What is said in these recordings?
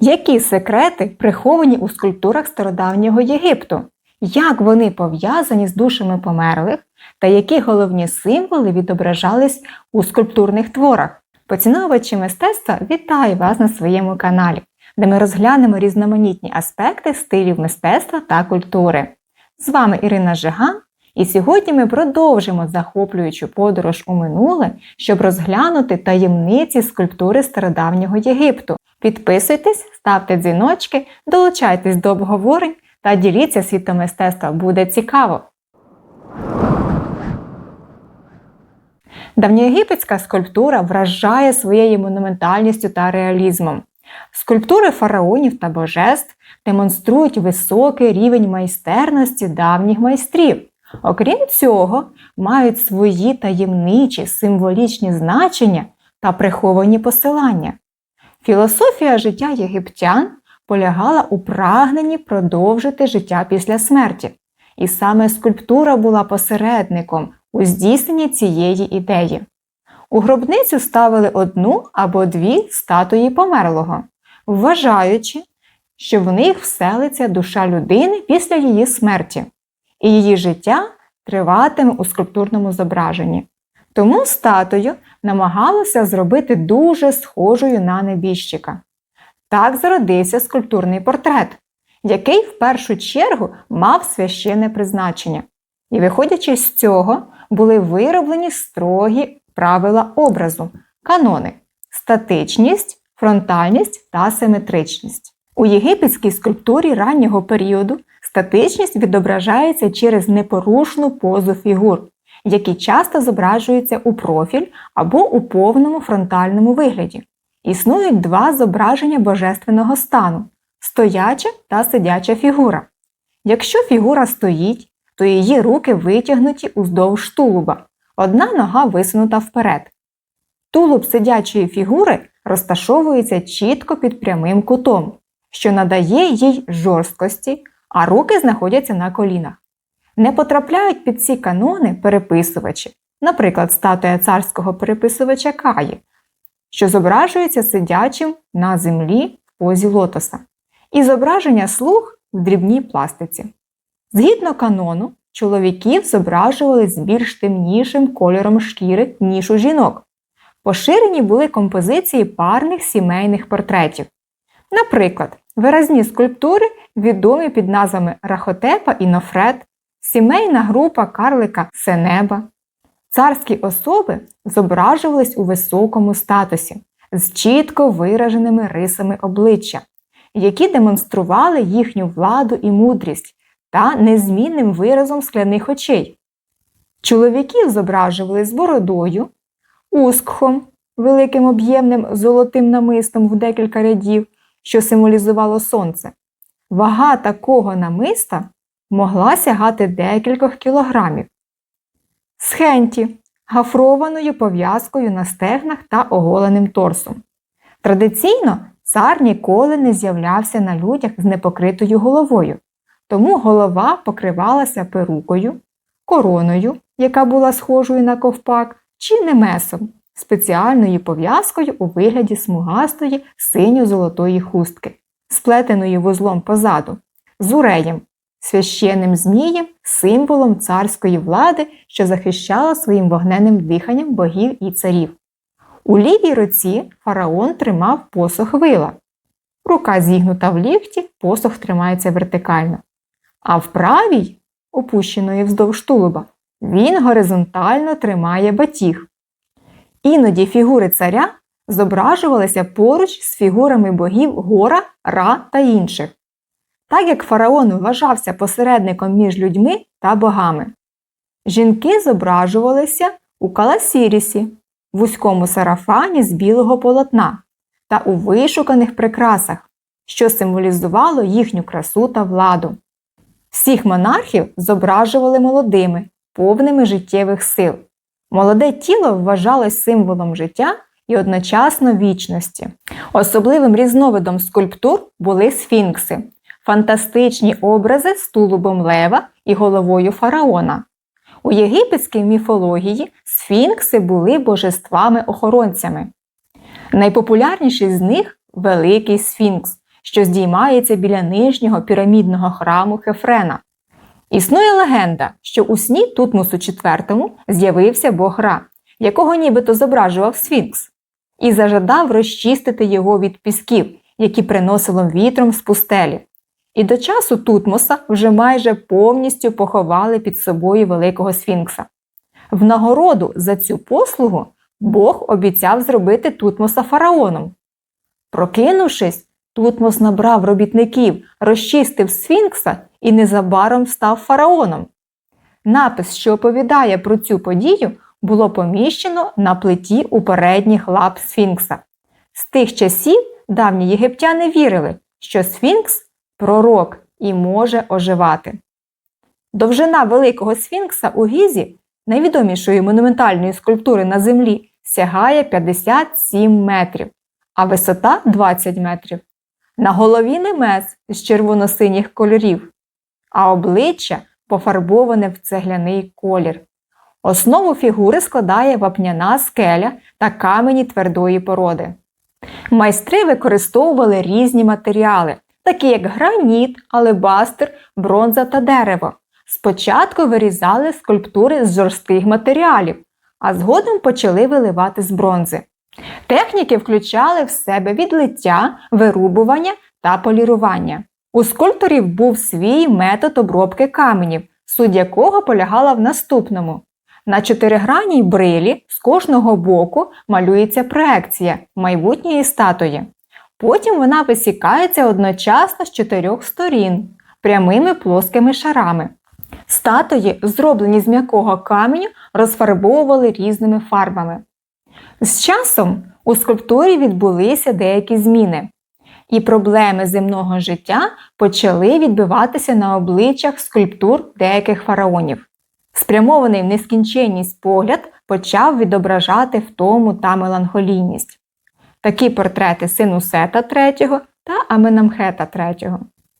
Які секрети приховані у скульптурах стародавнього Єгипту? Як вони пов'язані з душами померлих та які головні символи відображались у скульптурних творах? Поціновувачі мистецтва вітаю вас на своєму каналі, де ми розглянемо різноманітні аспекти стилів мистецтва та культури. З вами Ірина Жиган, і сьогодні ми продовжимо захоплюючу подорож у минуле, щоб розглянути таємниці скульптури стародавнього Єгипту. Підписуйтесь, ставте дзвіночки, долучайтесь до обговорень та діліться світом мистецтва. Буде цікаво! Давньоєгипетська скульптура вражає своєю монументальністю та реалізмом. Скульптури фараонів та божеств демонструють високий рівень майстерності давніх майстрів. Окрім цього, мають свої таємничі символічні значення та приховані посилання. Філософія життя єгиптян полягала у прагненні продовжити життя після смерті, і саме скульптура була посередником у здійсненні цієї ідеї. У гробницю ставили одну або дві статуї померлого, вважаючи, що в них вселиться душа людини після її смерті, і її життя триватиме у скульптурному зображенні. Тому статую намагалося зробити дуже схожою на небіжчика. Так зародився скульптурний портрет, який в першу чергу мав священне призначення. І, виходячи з цього, були вироблені строгі правила образу, канони, статичність, фронтальність та симетричність. У єгипетській скульптурі раннього періоду статичність відображається через непорушну позу фігур, які часто зображуються у профіль або у повному фронтальному вигляді. Існують два зображення божественного стану стояча та сидяча фігура. Якщо фігура стоїть, то її руки витягнуті уздовж тулуба, одна нога висунута вперед. Тулуб сидячої фігури розташовується чітко під прямим кутом, що надає їй жорсткості, а руки знаходяться на колінах. Не потрапляють під ці канони переписувачі, наприклад, статуя царського переписувача Каї, що зображується сидячим на землі в позі лотоса, і зображення слуг в дрібній пластиці. Згідно канону, чоловіків зображували з більш темнішим кольором шкіри, ніж у жінок. Поширені були композиції парних сімейних портретів. Наприклад, виразні скульптури, відомі під назвами Рахотепа і Нофрет, сімейна група карлика Сенеба. Царські особи зображувались у високому статусі з чітко вираженими рисами обличчя, які демонстрували їхню владу і мудрість та незмінним виразом скляних очей. Чоловіків зображували з бородою, ускхом, великим об'ємним золотим намистом в декілька рядів, що символізувало сонце. Вага такого намиста могла сягати декількох кілограмів. Схенті гафрованою пов'язкою на стегнах та оголеним торсом. Традиційно цар ніколи не з'являвся на людях з непокритою головою, тому голова покривалася перукою, короною, яка була схожою на ковпак, чи немесом, спеціальною пов'язкою у вигляді смугастої синьо-золотої хустки, сплетеної вузлом позаду, з уреєм, священним змієм, символом царської влади, що захищала своїм вогненним диханням богів і царів. У лівій руці фараон тримав посох вила. Рука зігнута в лікті, посох тримається вертикально. А в правій, опущеної вздовж тулуба, він горизонтально тримає батіг. Іноді фігури царя зображувалися поруч з фігурами богів Гора, Ра та інших так як фараон вважався посередником між людьми та богами. Жінки зображувалися у каласірісі, вузькому сарафані з білого полотна та у вишуканих прикрасах, що символізувало їхню красу та владу. Всіх монархів зображували молодими, повними життєвих сил. Молоде тіло вважалось символом життя і одночасно вічності. Особливим різновидом скульптур були сфінкси, фантастичні образи з тулубом лева і головою фараона. У єгипетській міфології сфінкси були божествами-охоронцями. Найпопулярніший з них великий сфінкс, що здіймається біля нижнього пірамідного храму Хефрена. Існує легенда, що у сні Тутмосу IV з'явився бог Ра, якого нібито зображував Сфінкс, і зажадав розчистити його від пісків, які приносило вітром з пустелі. І до часу Тутмоса вже майже повністю поховали під собою великого Сфінкса. В нагороду за цю послугу Бог обіцяв зробити Тутмоса фараоном. Прокинувшись, Тутмос набрав робітників, розчистив Сфінкса і незабаром став фараоном. Напис, що оповідає про цю подію, було поміщено на плиті у передніх лап Сфінкса. З тих часів давні єгиптяни вірили, що Сфінкс пророк і може оживати. Довжина великого Сфінкса у Гізі, найвідомішої монументальної скульптури на землі, сягає 57 метрів, а висота 20 метрів. На голові немець з червоно-синіх кольорів, а обличчя пофарбоване в цегляний колір. Основу фігури складає вапняна скеля та камені твердої породи. Майстри використовували різні матеріали, такі як граніт, алебастр, бронза та дерево. Спочатку вирізали скульптури з жорстких матеріалів, а згодом почали виливати з бронзи. Техніки включали в себе відлиття, вирубування та полірування. У скульпторів був свій метод обробки каменів, суть якого полягала в наступному. На чотиригранній брилі з кожного боку малюється проекція майбутньої статуї. Потім вона висікається одночасно з чотирьох сторін прямими плоскими шарами. Статуї, зроблені з м'якого каменю, розфарбовували різними фарбами. З часом у скульптурі відбулися деякі зміни, і проблеми земного життя почали відбиватися на обличчях скульптур деяких фараонів. Спрямований в нескінченність погляд почав відображати втому та меланхолійність. Такі портрети Синусета III та Аменамхета III.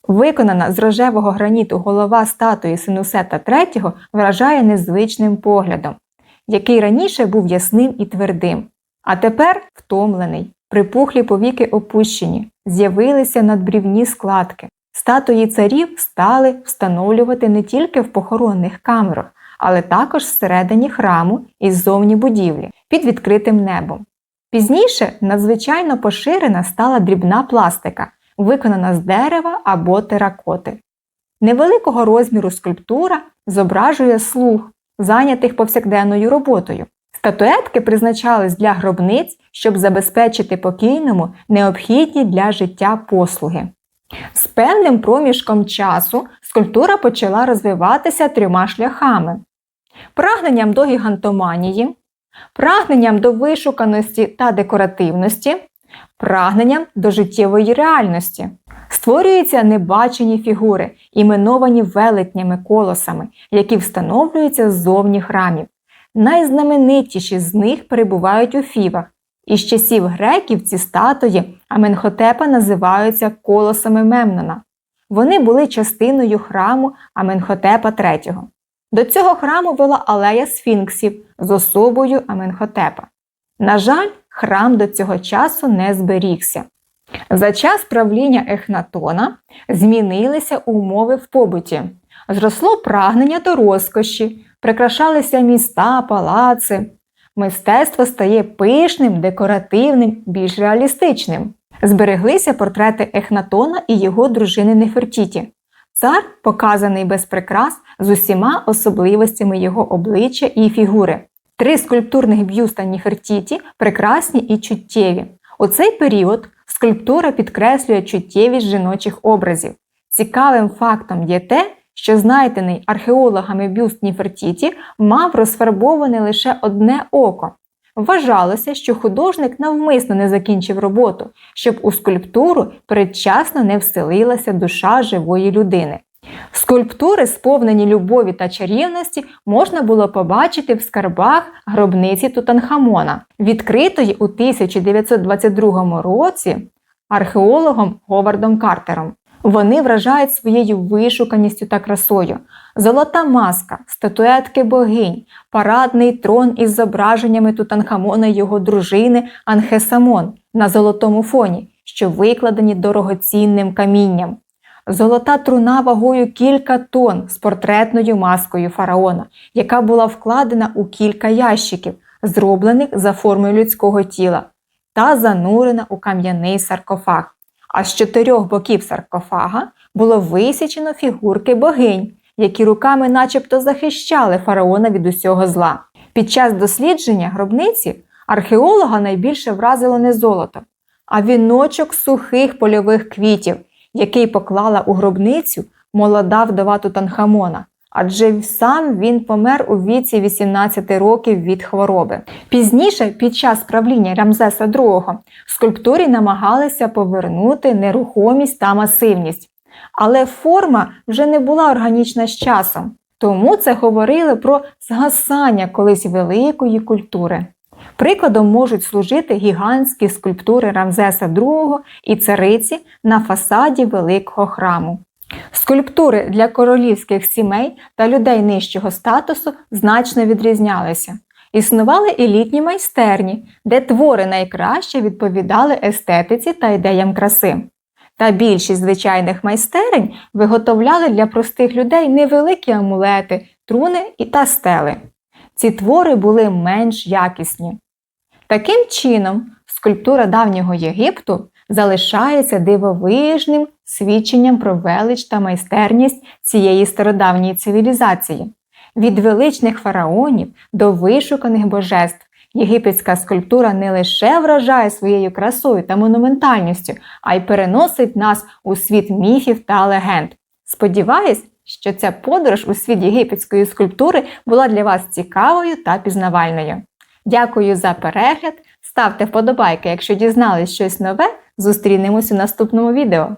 Виконана з рожевого граніту голова статуї Синусета III вражає незвичним поглядом, який раніше був ясним і твердим, а тепер втомлений. Припухлі повіки опущені, з'явилися надбрівні складки. Статуї царів стали встановлювати не тільки в похоронних камерах, але також всередині храму і ззовні будівлі під відкритим небом. Пізніше надзвичайно поширена стала дрібна пластика, виконана з дерева або теракоти. Невеликого розміру скульптура зображує слуг, зайнятих повсякденною роботою. Статуетки призначались для гробниць, щоб забезпечити покійному необхідні для життя послуги. З певним проміжком часу скульптура почала розвиватися трьома шляхами: прагненням до гігантоманії, прагненням до вишуканості та декоративності, прагненням до життєвої реальності. Створюються небачені фігури, іменовані велетнями колосами, які встановлюються ззовні храмів. Найзнаменитіші з них перебувають у фівах. Із часів греків ці статуї Аменхотепа називаються колосами Мемнона. Вони були частиною храму Аменхотепа III. До цього храму вела алея сфінксів з особою Аменхотепа. На жаль, храм до цього часу не зберігся. За час правління Ехнатона змінилися умови в побуті, зросло прагнення до розкоші, прикрашалися міста, палаци. Мистецтво стає пишним, декоративним, більш реалістичним. Збереглися портрети Ехнатона і його дружини Нефертіті. Цар показаний без прикрас з усіма особливостями його обличчя і фігури. Три скульптурних бюста Ніфертіті прекрасні і чуттєві. У цей період скульптура підкреслює чуттєвість жіночих образів. Цікавим фактом є те, що знайдений археологами бюст Ніфертіті мав розфарбоване лише одне око. Вважалося, що художник навмисно не закінчив роботу, щоб у скульптуру передчасно не вселилася душа живої людини. Скульптури, сповнені любові та чарівності, можна було побачити в скарбах гробниці Тутанхамона, відкритої у 1922 році археологом Говардом Картером. Вони вражають своєю вишуканістю та красою. Золота маска, статуетки богинь, парадний трон із зображеннями Тутанхамона й його дружини Анхесамон на золотому фоні, що викладені дорогоцінним камінням. Золота труна вагою кілька тонн з портретною маскою фараона, яка була вкладена у кілька ящиків, зроблених за формою людського тіла, та занурена у кам'яний саркофаг. А з чотирьох боків саркофага було висічено фігурки богинь, які руками начебто захищали фараона від усього зла. Під час дослідження гробниці археолога найбільше вразило не золото, а віночок сухих польових квітів, який поклала у гробницю молода вдова Тутанхамона, адже сам він помер у віці 18 років від хвороби. Пізніше, під час правління Рамзеса II, скульптурі намагалися повернути нерухомість та масивність. Але форма вже не була органічна з часом, тому це говорили про згасання колись великої культури. Прикладом можуть служити гігантські скульптури Рамзеса II і цариці на фасаді великого храму. Скульптури для королівських сімей та людей нижчого статусу значно відрізнялися. Існували елітні майстерні, де твори найкраще відповідали естетиці та ідеям краси. Та більшість звичайних майстерень виготовляли для простих людей невеликі амулети, труни і та стели. Ці твори були менш якісні. Таким чином, скульптура давнього Єгипту залишається дивовижним свідченням про велич та майстерність цієї стародавньої цивілізації. Від величних фараонів до вишуканих божеств єгипетська скульптура не лише вражає своєю красою та монументальністю, а й переносить нас у світ міфів та легенд. Сподіваюсь, що ця подорож у світ єгипетської скульптури була для вас цікавою та пізнавальною. Дякую за перегляд! Ставте вподобайки, якщо дізнались щось нове. Зустрінемось у наступному відео.